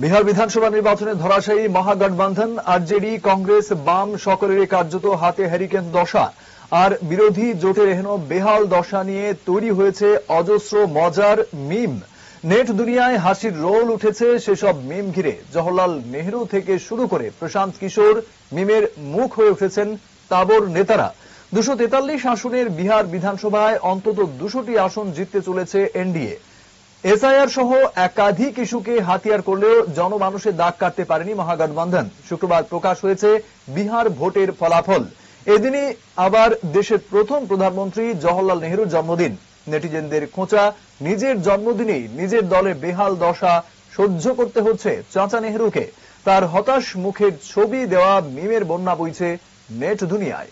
বিহার বিধানসভা নির্বাচনে ধরাশায়ী মহাগঠবন্ধন, আরজেডি, কংগ্রেস, বাম সকলেরই কার্যত হাতে হ্যারিকেন দশা। আর বিরোধী জোটের এহেন বেহাল দশা নিয়ে তৈরি হয়েছে অজস্র মজার মিম। নেট দুনিয়ায় হাসির রোল উঠেছে সেসব মিম ঘিরে। জওহরলাল নেহরু থেকে শুরু করে প্রশান্ত কিশোর মিমের মুখ হয়ে উঠেছেন তাবর নেতারা। দুশো তেতাল্লিশ আসনের বিহার বিধানসভায় অন্তত দুশোটি আসন জিততে চলেছে এনডিএ। এসআইআর সহ একাধিক ইস্যুকে হাতিয়ার করলেও জনমানুষের দাগ কাটতে পারেনি মহাগঠবন্ধন। শুক্রবার প্রকাশ হয়েছে বিহার ভোটের ফলাফল। এদিনই আবার দেশের প্রথম প্রধানমন্ত্রী জওহরলাল নেহরুর জন্মদিন। নেটিজেনদের খোঁচা, নিজের জন্মদিনেই নিজের দলে বেহাল দশা সহ্য করতে হচ্ছে চাচা নেহরুকে। তার হতাশ মুখের ছবি দেওয়া মিমের বন্যা বইছে নেট দুনিয়ায়।